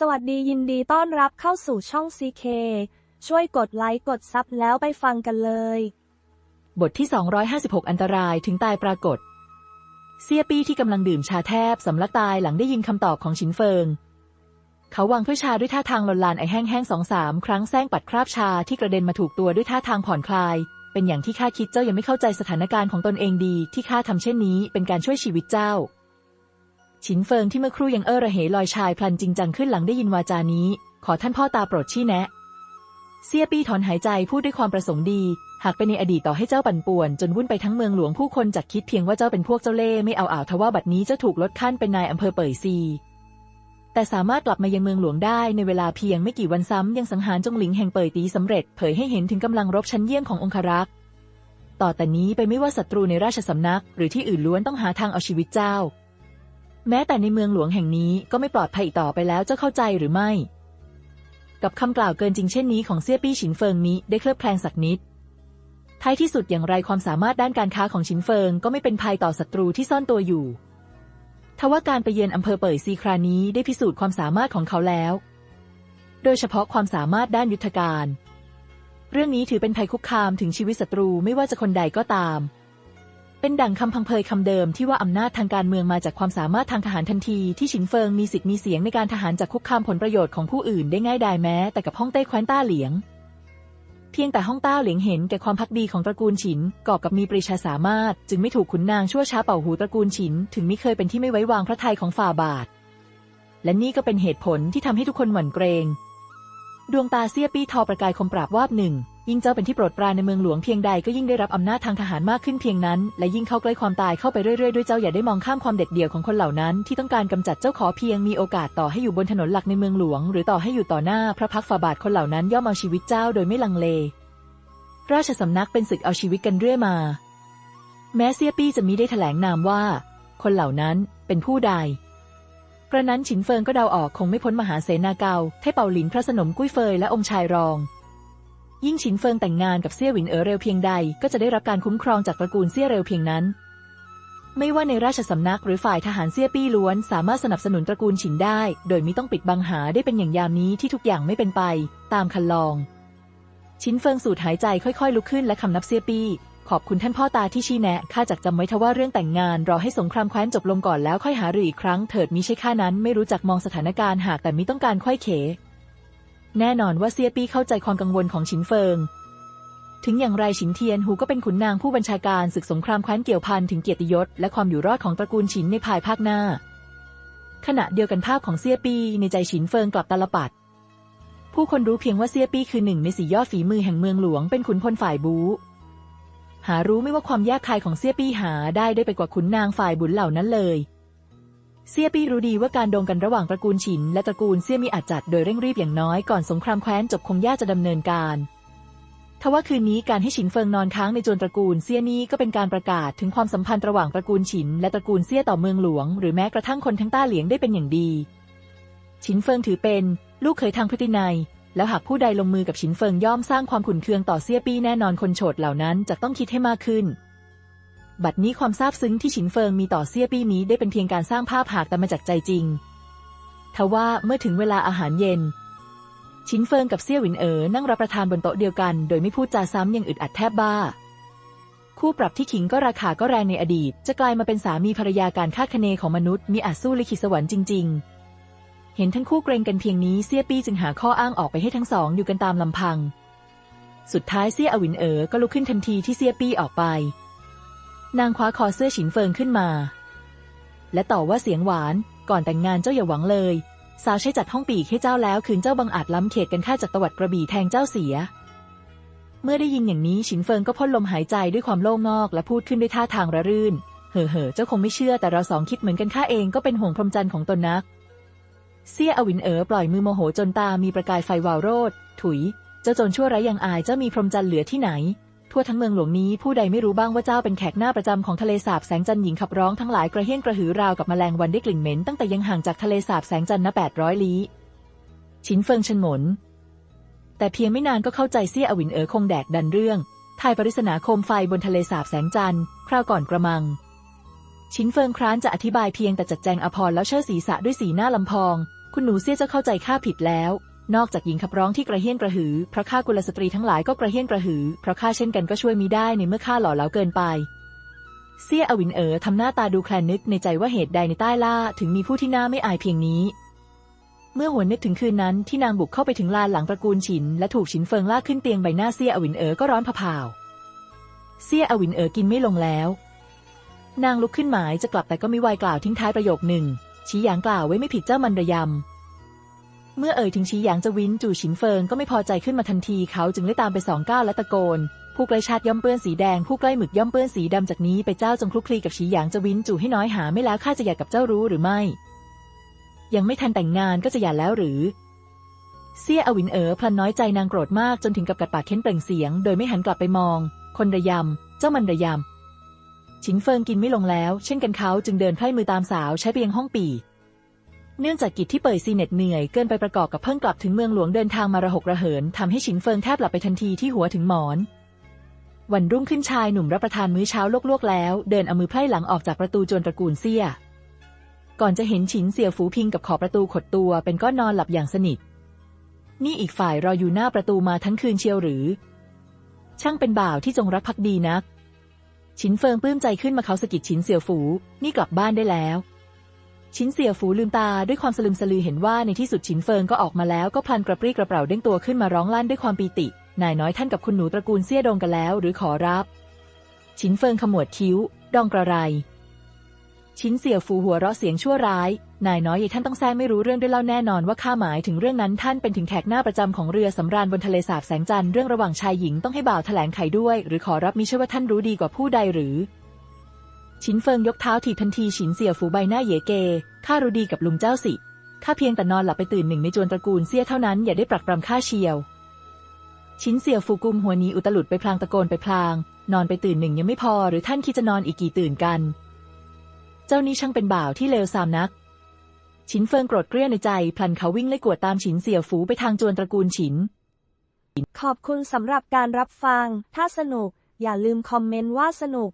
สวัสดียินดีต้อนรับเข้าสู่ช่อง CK ช่วยกดไลค์กดซับแล้วไปฟังกันเลย บทที่ 256 อันตรายถึงตายปรากฏ เซียปี้ที่กำลังดื่มชาแทบสำลักตายหลังได้ยินคำตอบของฉินเฟิง เขาวางถ้วยชาด้วยท่าทางหลอนลานไอแห้งๆสองสามครั้งแซงปัดคราบชาที่กระเด็นมาถูกตัวด้วยท่าทางผ่อนคลาย เป็นอย่างที่ข้าคิดเจ้ายังไม่เข้าใจสถานการณ์ของตนเองดี ที่ข้าทำเช่นนี้เป็นการช่วยชีวิตเจ้า ฉินเฟิงที่เมื่อครู่ยังเอ้อระเหยลอยชายพลันจริงจังขึ้นหลังได้ยินวาจานี้ ขอท่านพ่อตาโปรดชี้แนะ เซียปี้ถอนหายใจพูดด้วยความประสงค์ดี หากเป็นในอดีตต่อให้เจ้าปั่นป่วน จนวุ่นไปทั้งเมืองหลวงผู้คนจักคิดเพียงว่าเจ้าเป็นพวกเจ้าเล่ไม่เอาอ่าวทว่าบัดนี้เจ้าถูกลดขั้นเป็นนายอำเภอเป่ยซีแต่สามารถกลับมายังเมืองหลวงได้ในเวลาเพียงไม่กี่วันซ้ำยังสังหารจงหลิงแห่งเป่ยตีสำเร็จเผยให้เห็นถึงกำลังรบชั้นเยี่ยมขององครักษ์ ต่อแต่นี้ไปไม่ว่าศัตรูในราชสำนัก หรือที่อื่นล้วนต้องหาทางเอาชีวิตเจ้า แม้แต่ในเมืองหลวงแห่งนี้ก็ไม่ปลอดภัยอีกต่อไปแล้วเจ้าเข้าใจหรือไม่ กับคำกล่าวเกินจริงเช่นนี้ของเซี่ยปี้ฉินเฟิงนี้ได้เคลือบแคลงสักนิด ท้ายที่สุดอย่างไรความสามารถด้านการค้าของฉินเฟิงก็ไม่เป็นภัยต่อศัตรูที่ซ่อนตัวอยู่ทว่าการไปเยือนอำเภอเป่ยซีครานี้ได้พิสูจน์ความสามารถของเขาแล้ว โดยเฉพาะความสามารถด้านยุทธการ เรื่องนี้ถือเป็นภัยคุกคามถึงชีวิตศัตรูไม่ว่าจะคนใดก็ตาม เป็นดั่งคำพังเพยคำเดิมที่ว่าอำนาจทางการเมืองมาจากความสามารถทางทหารทันทีที่ฉินเฟิงมีสิทธิ์มีเสียงในการทหารจากคุกคามผลประโยชน์ของผู้อื่นได้ง่ายดายแม้ แต่กับฮ่องเต้แคว้นต้าเหลียง เพียงแต่ฮ่องต้าเหลียงเห็นแก่ความพักดีของตระกูลฉินกอบกับมีปรีชาสามารถ จึงไม่ถูกขุนนางชั่วช้าเป่าหูตระกูลฉิน ถึงไม่เคยเป็นที่ไม่ไว้วางพระทัยของฝ่าบาทและนี่ก็เป็นเหตุผลที่ทำให้ทุกคนหวั่นเกรง ดวงตาเสี้ยปี้ทอประกายคมปราบวาบหนึ่ง ยิ่งเจ้าเป็นที่โปรดปรานในเมืองหลวงเพียงใดก็ยิ่งได้รับอำนาจทางทหารมากขึ้นเพียงนั้น และยิ่งเข้าใกล้ความตายเข้าไปเรื่อยๆด้วยเจ้าอย่าได้มองข้ามความเด็ดเดี่ยวของคนเหล่านั้น ที่ต้องการกำจัดเจ้าขอเพียงมีโอกาสต่อให้อยู่บนถนนหลักในเมืองหลวง หรือต่อให้อยู่ต่อหน้าพระพักฝ่าบาทคนเหล่านั้นย่อมเอาชีวิตเจ้าโดยไม่ลังเล ราชสำนักเป็นศึกเอาชีวิตกันเรื่อยมา แม้เซียปี้จะมิได้แถลงนามว่า คนเหล่านั้นเป็นผู้ใด ระนั้นฉินเฟิงก็เดาออกคงไม่พ้นมหาเสนาเกาเทพเป่าหลินพระสนมกุ้ยเฟยและองค์ชายรอง ยิ่งฉินเฟิงแต่งงานกับเซี่ยหวินเอ๋อเร็วเพียงใด ก็จะได้รับการคุ้มครองจากตระกูลเซี่ยเร็วเพียงนั้น ไม่ว่าในราชสำนักหรือฝ่ายทหารเซี่ยปี้ล้วน สามารถสนับสนุนตระกูลฉินได้ โดยไมิต้องปิดบังหาได้เป็นอย่างยามนี้ที่ทุกอย่างไม่เป็นไป ตามคันลองชินเฟิงสูดหายใจค่อยๆ ลุกขึ้นและคำนับเซี่ยปี้ ขอบคุณท่านพ่อตาที่ชี้แนะข้าจักจำไว้ทว่าเรื่องแต่งงานรอให้สงครามแคว้นจบลงก่อนแล้วค่อยหารืออีกครั้งเถิดมิใช่ข้านั้นไม่รู้จักมองสถานการณ์หากแต่มิต้องการค่อยเข แน่นอนว่าเซียปี้เข้าใจความกังวลของฉินเฟิง ถึงอย่างไรฉินเทียนหูก็เป็นขุนนางผู้บัญชาการศึกสงครามแคว้นเกี่ยวพันถึงเกียรติยศและความอยู่รอดของตระกูลฉินในภายภาคหน้า ขณะเดียวกันภาพของเซียปี้ในใจฉินเฟิงกลับตาลปัดผู้คนรู้เพียงว่าเซียปี้คือหนึ่งในสี่ยอดฝีมือแห่งเมืองหลวงเป็นขุนพลฝ่ายบู หารู้ไม่ว่าความยากคายของเซียปี้หาได้ได้ไปกว่าขุนนางฝ่ายบุญเหล่านั้นเลยเซียปี้รู้ดีว่าการดงกันระหว่างตระกูลฉิน และตระกูลเซียมีอาจจัดโดยเร่งรีบอย่างน้อยก่อนสงครามแคว้นจบคงยากจะดำเนินการทว่าคืนนี้การให้ฉินเฟิงนอนค้างในจวนตระกูลเซียนี้ก็เป็นการประกาศถึงความสัมพันธ์ระหว่างตระกูลฉิน และตระกูลเซียต่อเมืองหลวง หรือแม้กระทั่งคนทั้งต้าเหลียงได้เป็นอย่างดี ฉินเฟิงถือเป็น ลูกเขยทางพฤตินัย แล้วหากผู้ใดลงมือกับฉินเฟิงย่อมสร้างความขุ่นเคืองต่อเซียปี้แน่นอนคนโฉดเหล่านั้นจะต้องคิดให้มากขึ้น บัดนี้ความซาบซึ้งที่ฉินเฟิงมีต่อเซียปี้นี้ได้เป็นเพียงการสร้างภาพหากแต่มาจากใจจริงทว่าเมื่อถึงเวลาอาหารเย็นฉินเฟิงกับเซี่ยหวินเอ๋อนั่งรับประทานบนโต๊ะเดียวกัน โดยไม่พูดจาซ้ำยังอึดอัดแทบบ้า คู่ปรับที่ขิงก็ราคาก็แรงในอดีต จะกลายมาเป็นสามีภรรยาการคาดคะเนของมนุษย์มีอาจสู้ลิขิตสวรรค์จริง ๆ เห็นทั้งคู่เกรงกันเพียงนี้เซี่ยปี้จึงหาข้ออ้างออกไปให้ทั้งสองอยู่กันตามลำพัง สุดท้ายเซี่ยอวินเอ๋อก็ลุกขึ้นทันทีที่เซี่ยปี้ออกไป นางคว้าคอเสื้อฉินเฟิงขึ้นมา และต่อว่าเสียงหวานก่อนแต่งงานเจ้าอย่าหวังเลย สาวใช้จัดห้องปีกให้เจ้าแล้วคืนเจ้าบังอาจล้ำเขตกันข้าจากตวัดกระบี่แทงเจ้าเสีย เมื่อได้ยินอย่างนี้ฉินเฟิงก็พ่นลมหายใจด้วยความโล่งงอก และพูดขึ้นด้วยท่าทางระรื่น เห่อเห่อเจ้าคงไม่เชื่อแต่เราสองคิดเหมือนกันข้าเองก็เป็นห่วงพรหมจรรย์ของตนนัก เซี่ยอวินเอ๋อปล่อยมือโมโหจนตามีประกายไฟวาวโรด ถุย เจ้าจรชั่วไร้ยังอายเจ้ามีพรหมจรรย์เหลือที่ไหน ทั่วทั้งเมืองหลวงนี้ผู้ใดไม่รู้บ้างว่าเจ้าเป็นแขกหน้าประจำของทะเลสาบแสงจันทร์หญิงขับร้องทั้งหลายกระเฮี้ยนกระหือราวกับแมลงวันได้กลิ่นเหม็นตั้งแต่ยังห่างจากทะเลสาบแสงจันทร์นะแปดร้อยลี้ชินเฟิงชนหมนแต่เพียงไม่นานก็เข้าใจเซี่ยอวินเอ๋อคงแดกดันเรื่องทายปริศนาโคมไฟบนทะเลสาบแสงจันทร์คราวก่อนกระมัง ชินเฟิงคร้านจะอธิบายเพียงแต่จัดแจงอภรแล้วเชิดศีรษะด้วยสีหน้าลำพอง คุณหนูเสียจ้าเข้าใจข้าผิดแล้ว นอกจากหญิงขับร้องที่กระเฮี้ยนกระหือ เพราะข้ากุลสตรีทั้งหลายก็กระเฮี้ยนกระหือ เพราะข้าเช่นกันก็ช่วยมิได้ในเมื่อข้าหล่อเหลาเกินไปเซี่ยอวินเอ๋อทำหน้าตาดูแคลนนึกในใจว่าเหตุใดในใต้ล่าถึงมีผู้ที่น่าไม่อายเพียงนี้ เมื่อหวนนึกถึงคืนนั้นที่นางบุกเข้าไปถึงลานหลังตระกูลฉิน และถูกฉินเฟิงลากขึ้นเตียงใบหน้าเซี่ยอวินเอ๋อก็ร้อนผาๆเซี่ยอวินเอ๋อกินไม่ลงแล้ว นางลุกขึ้นหมายจะกลับแต่ก็มิไวายกล่าวทิ้งท้ายประโยคหนึ่ง ชี้หยางกล่าวไว้ไม่ผิดเจ้ามันระยำ เมื่อเอ่ยถึงชี้หยางจะวินจู่ฉินเฟิงก็ไม่พอใจขึ้นมาทันทีเขาจึงได้ตามไปสองก้าวและตะโกน ผู้ใกล้ชาติย่อมเปื้อนสีแดงผู้ใกล้หมึกย่อมเปื้อนสีดำจากนี้ไปเจ้าจงคลุกคลีกับชี้หยางจะวินจู่ให้น้อยหาไม่แล้วข้าจะหย่ากับเจ้ารู้หรือไม่ ยังไม่ทันแต่งงานก็จะหย่าแล้วหรือเซี่ยอวินเอ๋อพลันน้อยใจนางโกรธมากจนถึงกับกัดปากเค้นเปล่งเสียง โดยไม่หันกลับไปมอง คนระยำ เจ้ามันระยำ ฉินเฟิงกินไม่ลงแล้ว เช่นกันเขาจึงเดินไพร่มือตามสาวใช้ไปยังห้องปี เนื่องจากกิจที่เปิดซีเน็ตเหนื่อยเกินไปประกอบกับเพิ่งกลับถึงเมืองหลวงเดินทางมาระหกระเหินทำให้ฉินเฟิงแทบหลับไปทันทีที่หัวถึงหมอน วันรุ่งขึ้นชายหนุ่มรับประทานมื้อเช้าลวกๆแล้ว เดินเอามือไพร่หลังออกจากประตูจวนตระกูลเซี่ยก่อนจะเห็นฉินเสี่ยวฝูพิงกับขอบประตูขดตัวเป็นก้อนนอนหลับอย่างสนิท นี่อีกฝ่ายรออยู่หน้าประตูมาทั้งคืนเชียวหรือ ช่างเป็นบ่าวที่จงรักภักดีนัก ฉินเฟิงปลื้มใจขึ้นมาเขาสะกิดฉินเสี่ยวฝูนี่กลับบ้านได้แล้ว ฉินเสี่ยวฝูลืมตาด้วยความสลึมสลือเห็นว่าในที่สุดฉินเฟิงก็ออกมาแล้วก็พลันกระปรี้กระเป๋าเด้งตัวขึ้นมาร้องลั่นด้วยความปีติ นายน้อยท่านกับคุณหนูตระกูลเซี่ยดงกันแล้ว หรือขอรับ ฉินเฟิงขมวดคิ้ว ดองกระไร ชิ้นเสี่ยวฟูหัวเราะเสียงชั่วร้าย นายน้อยยายท่านต้องแซงไม่รู้เรื่องด้วยเล่าแน่นอนว่าข้าหมายถึงเรื่องนั้นท่านเป็นถึงแขกหน้าประจำของเรือสำราญบนทะเลสาบแสงจันทร์เรื่องระหว่างชายหญิงต้องให้บ่าวแถลงไขด้วย หรือขอรับมิใช่ว่าท่านรู้ดีกว่าผู้ใดหรือ ชินเฟิงยกเท้าถีบทันทีฉินเสี่ยวฟูใบหน้าเหยเกข้ารู้ดีกับลุงเจ้าสิข้าเพียงแต่นอนหลับไปตื่นหนึ่งในจวนตระกูลเซี่ยเท่านั้นอย่าได้ปรักปรำข้าเชียวชินเสี่ยวฟูกุมหัวนี้อุตลุดไปพลางตะโกนไปพลาง นอนไปตื่นหนึ่งยังไม่พอหรือท่านคิดจะนอนอีกกี่ตื่นกัน เจ้านี่ช่างเป็นบ่าวที่เลวทรามนัก ฉินเฟิงโกรธเกรี้ยวในใจ พลันเขาวิ่งไล่กวดตามฉินเสี่ยวฝูไปทางจวนตระกูลฉิน ขอบคุณสำหรับการรับฟัง ถ้าสนุก อย่าลืมคอมเมนต์ว่าสนุก